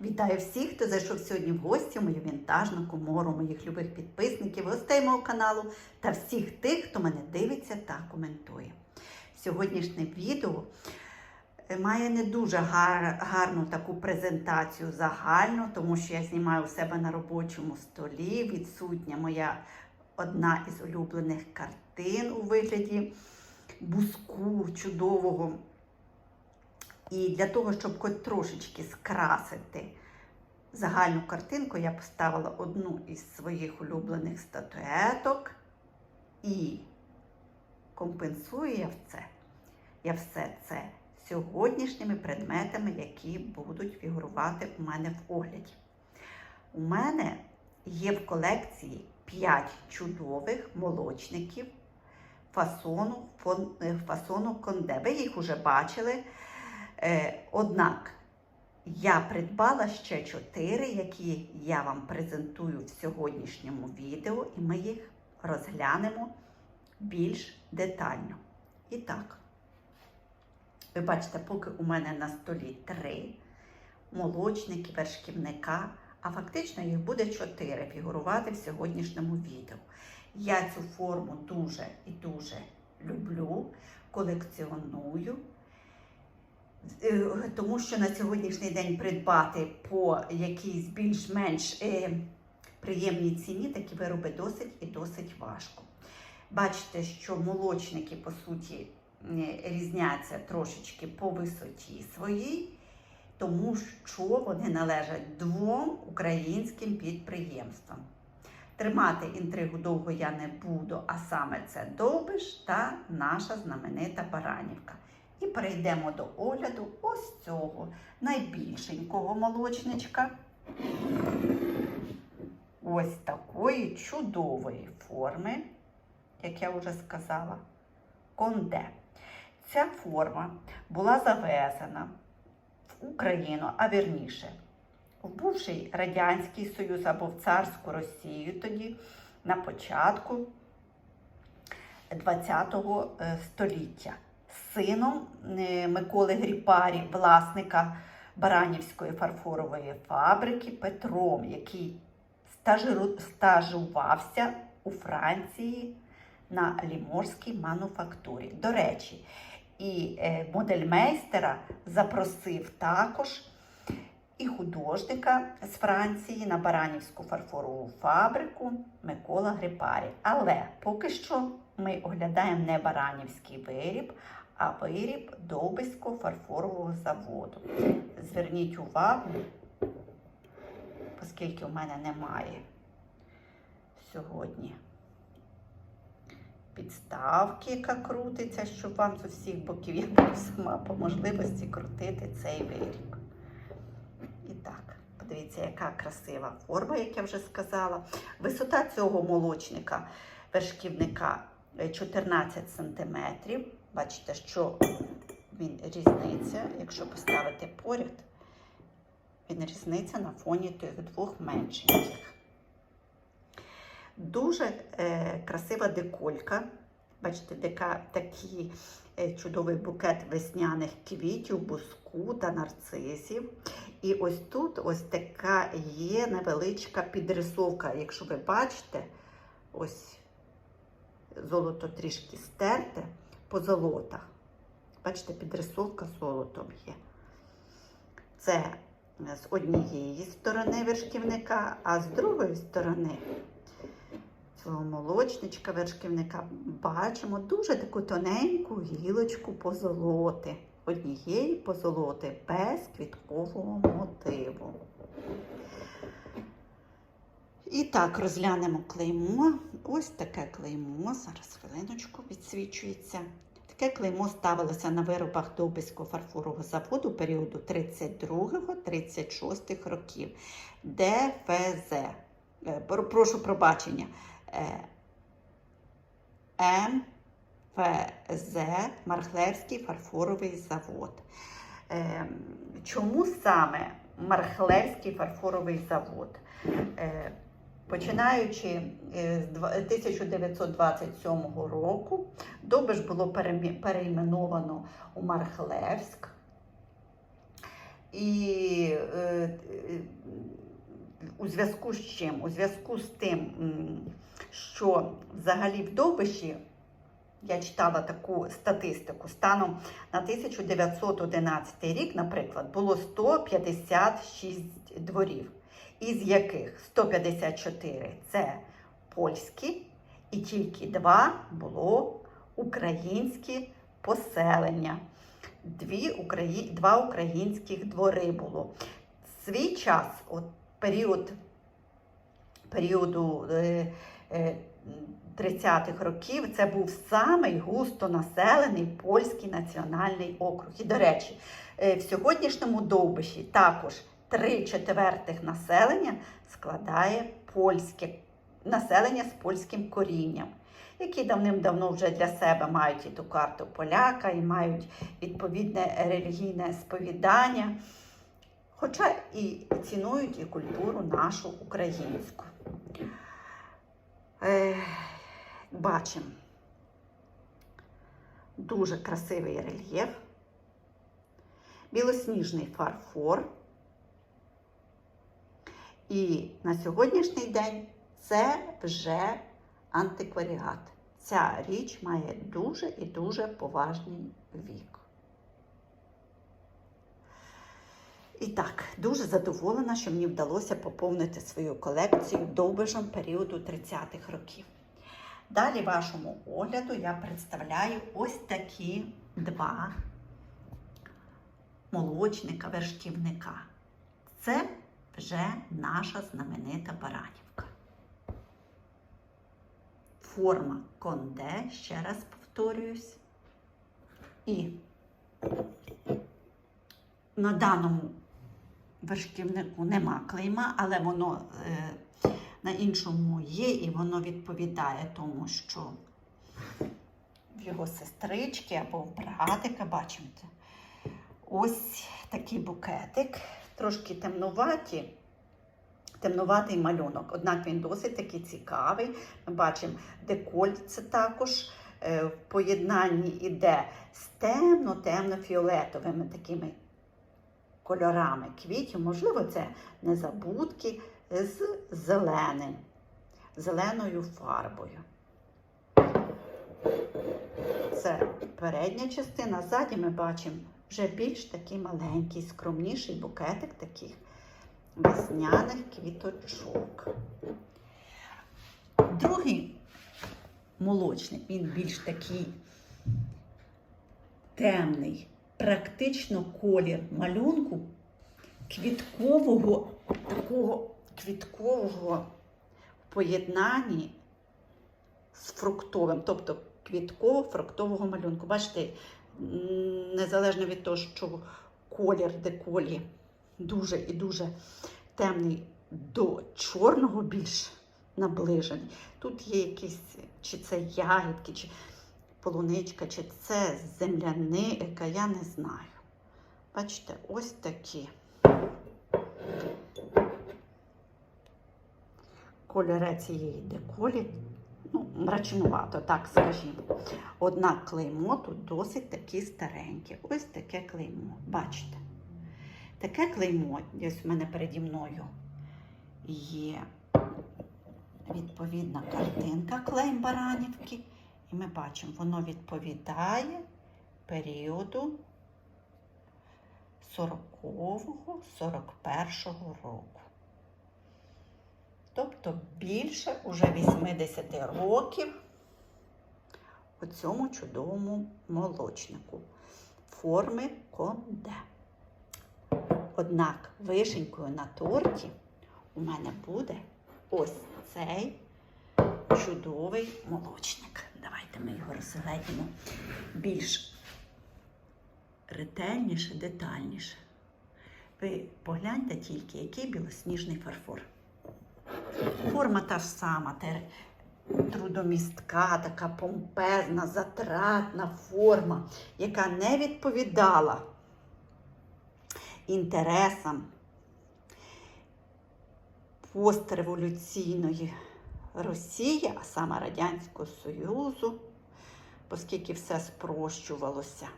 Вітаю всіх, хто зайшов сьогодні в гості в мою вінтажну комору, моїх любих підписників, гостей мого каналу та всіх тих, хто мене дивиться та коментує. Сьогоднішнє відео е, має не дуже гар- гарну таку презентацію загальну, тому що я знімаю у себе на робочому столі. Відсутня моя одна із улюблених картин у вигляді буску чудового. І для того, щоб хоч трошечки скрасити загальну картинку, я поставила одну із своїх улюблених статуеток і компенсую я це. Я все це сьогоднішніми предметами, які будуть фігурувати у мене в огляді. У мене є в колекції 5 чудових молочників фасону, е, фасону конде. Ви їх вже бачили. Е, Однак я придбала ще чотири, які я вам презентую в сьогоднішньому відео, і ми їх розглянемо більш детально. І так, ви бачите, поки у мене на столі три молочники, вершківника, а фактично їх буде чотири фігурувати в сьогоднішньому відео. Я цю форму дуже і дуже люблю, колекціоную. Е, Тому що на сьогоднішній день придбати по якійсь більш-менш е, приємній ціні такі вироби досить і досить важко. Бачите, що молочники, по суті, різняться трошечки по висоті своїй, тому що вони належать двом українським підприємствам. Тримати інтригу довго я не буду, а саме це Довбиш та наша знаменита Баранівка. І перейдемо до огляду ось цього найбільшенького молочничка. Ось такої чудової форми, як я вже сказала, конде. Ця форма була завезена в Україну, а вірніше, в бувший Радянський Союз або в царську Росію тоді на початку ХХ століття сином е, Миколи Гріпарі, власника Баранівської фарфорової фабрики Петром, який стажувався у Франції на ліморській мануфактурі. До речі, і е, модельмейстера запросив також і художника з Франції на Баранівську фарфорову фабрику Микола Грипарі. Але поки що ми оглядаємо не Баранівський виріб, а виріб Довбиського фарфорового заводу. Зверніть увагу, оскільки у мене немає сьогодні підставки, яка крутиться, щоб вам з усіх боків я буду сама по можливості крутити цей виріб. І так, подивіться, яка красива форма, як я вже сказала. Висота цього молочника, вершківника е, 14 см. Бачите, що він різниця, якщо поставити поряд, він різниця на фоні тих двох меншеньких. Дуже е, красива деколька. Бачите, дека, такий е, чудовий букет весняних квітів, буску та нарцисів. І ось тут ось така є невеличка підрисовка. Якщо ви бачите, ось золото трішки стерте по золотах. Бачите, підрисовка золотом є. Це з однієї сторони вершківника, а з другої сторони цього молочничка вершківника бачимо дуже таку тоненьку гілочку позолоти. Однієї позолоти без квіткового мотиву. І так, розглянемо клеймо. Ось таке клеймо. Зараз хвилиночку відсвічується. Таке клеймо ставилося на виробах Довбиського фарфорового заводу періоду 32-36 років. ДФЗ. Е, Прошу пробачення. Е, МФЗ Мархлевський фарфоровий завод. Е, Чому саме Мархлевський фарфоровий завод? Е, Починаючи е, з 1927 року, Добиш було перейменовано у Мархлевськ. І е, у зв'язку з чим? У зв'язку з тим, що взагалі в Довбиші я читала таку статистику. Станом на 1911 рік, наприклад, було 156 дворів, із яких 154 це польські, і тільки два було українські поселення. Дві Украї... Два українських двори було. Свій час, от період періоду е, е, 30-х років, це був самий густо населений польський національний округ. І, до речі, е, в сьогоднішньому Довбиші також три четвертих населення складає польське населення з польським корінням, які давним-давно вже для себе мають і ту карту поляка, і мають відповідне релігійне сповідання, хоча і цінують і культуру нашу українську. Е, бачимо дуже красивий рельєф, білосніжний фарфор. І на сьогоднішній день це вже антикваріат. Ця річ має дуже і дуже поважний вік. І так, дуже задоволена, що мені вдалося поповнити свою колекцію довбежем періоду 30-х років. Далі вашому огляду я представляю ось такі два молочника, вершківника. Це вже наша знаменита баранівка. Форма конде, ще раз повторююсь. І на даному вершківнику нема клейма, але воно е, на іншому є, і воно відповідає тому, що в його сестрички або в братика, бачите, ось такий букетик, трошки темнуваті. Темнуватий малюнок, однак він досить таки цікавий. Ми бачимо декольт це також е, в поєднанні іде з темно-темно-фіолетовими такими кольорами квітів. Можливо, це незабудки з зеленим, зеленою фарбою. Це передня частина. Ззаді ми бачимо вже більш такий маленький, скромніший букетик таких весняних квіточок. Другий молочник, він більш такий темний, практично колір малюнку квіткового, такого квіткового поєднанні з фруктовим, тобто квітково-фруктового малюнку. Бачите, незалежно від того, що колір деколі дуже і дуже темний до чорного більш наближений. Тут є якісь, чи це ягідки, чи полуничка, чи це земляника, я не знаю. Бачите, ось такі. Кольори цієї деколі, ну, мрачнувато, так скажімо. Однак клеймо тут досить такі старенькі. Ось таке клеймо. Бачите? Таке клеймо, ось в мене переді мною є відповідна картинка клейм Баранівки. І ми бачимо, воно відповідає періоду 40-41 року. Тобто більше уже 80 років у цьому чудовому молочнику форми конде. Однак вишенькою на торті у мене буде ось цей чудовий молочник. Давайте ми його розглядімо більш ретельніше, детальніше. Ви погляньте тільки, який білосніжний фарфор. Форма та ж сама, трудомістка, така помпезна, затратна форма, яка не відповідала інтересам постреволюційної Росії, а саме Радянського Союзу, оскільки все спрощувалося.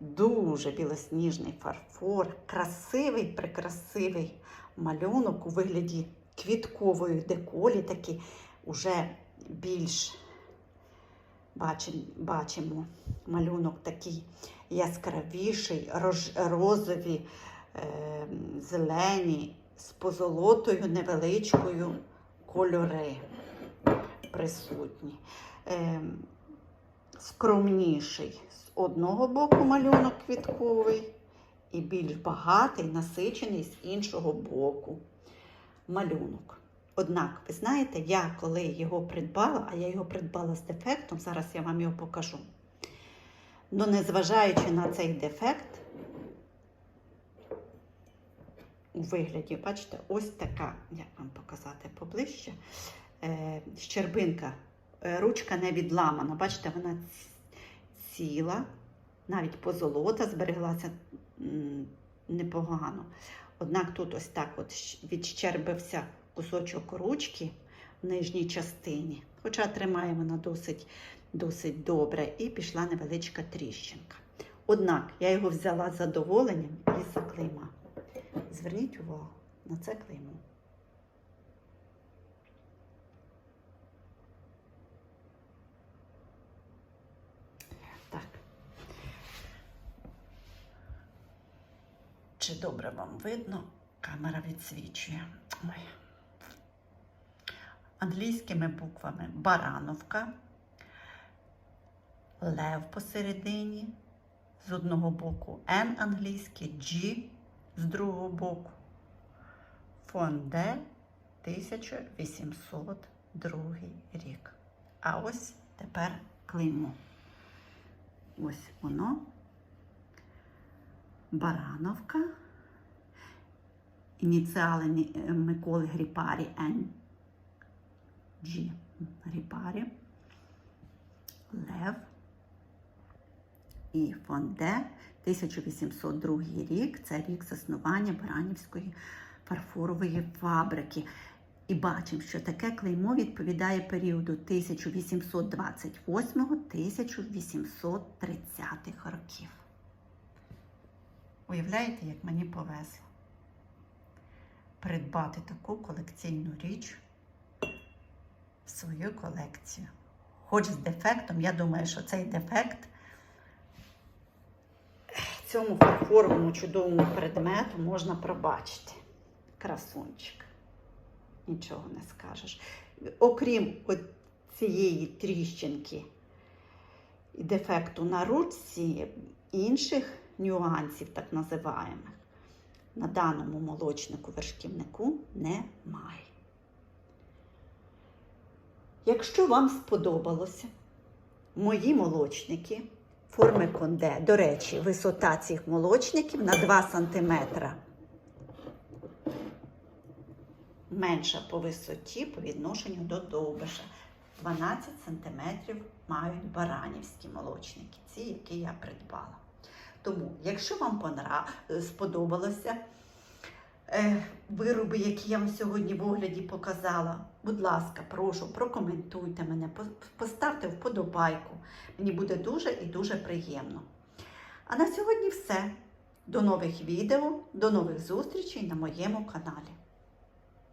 Дуже білосніжний фарфор, красивий, прекрасивий малюнок у вигляді квіткової деколі, такі вже більш бачимо, бачимо малюнок такий яскравіший, розові, е, зелені, з позолотою невеличкою кольори присутні. Е, скромніший з одного боку малюнок квітковий і більш багатий, насичений з іншого боку малюнок. Однак, ви знаєте, я коли його придбала, а я його придбала з дефектом, зараз я вам його покажу. Ну, незважаючи на цей дефект, у вигляді, бачите, ось така, як вам показати поближче, е, щербинка, е, ручка не відламана. Бачите, вона ціла, навіть позолота збереглася м, непогано. Однак тут ось так от відщербився кусочок ручки в нижній частині, хоча тримає вона досить, досить добре, і пішла невеличка тріщинка. Однак я його взяла з задоволенням і заклейма. Зверніть увагу на це клеймо. Так. Чи добре вам видно? Камера відсвічує. Ой. Англійськими буквами Барановка, Лев посередині, з одного боку Н англійський, G з другого боку. Фонде 1802 рік. А ось тепер клеймо. Ось воно. Барановка. Ініціали Миколи Гріпарі Н. G. Гріпарі. Лев. І Фонде 1802 рік. Це рік заснування Баранівської фарфорової фабрики. І бачимо, що таке клеймо відповідає періоду 1828-1830 років. Уявляєте, як мені повезло придбати таку колекційну річ в свою колекцію. Хоч з дефектом, я думаю, що цей дефект цьому фарфоровому чудовому предмету можна пробачити. Красунчик. Нічого не скажеш. Окрім цієї тріщинки і дефекту на ручці, інших нюансів, так називаємих, на даному молочнику вершківнику немає. Якщо вам сподобалося мої молочники форми конде, до речі, висота цих молочників на 2 см менша по висоті по відношенню до довбиша. 12 см мають баранівські молочники, ці, які я придбала. Тому, якщо вам понра... сподобалося е, вироби, які я вам сьогодні в огляді показала, будь ласка, прошу, прокоментуйте мене, поставте вподобайку. Мені буде дуже і дуже приємно. А на сьогодні все. До нових відео, до нових зустрічей на моєму каналі.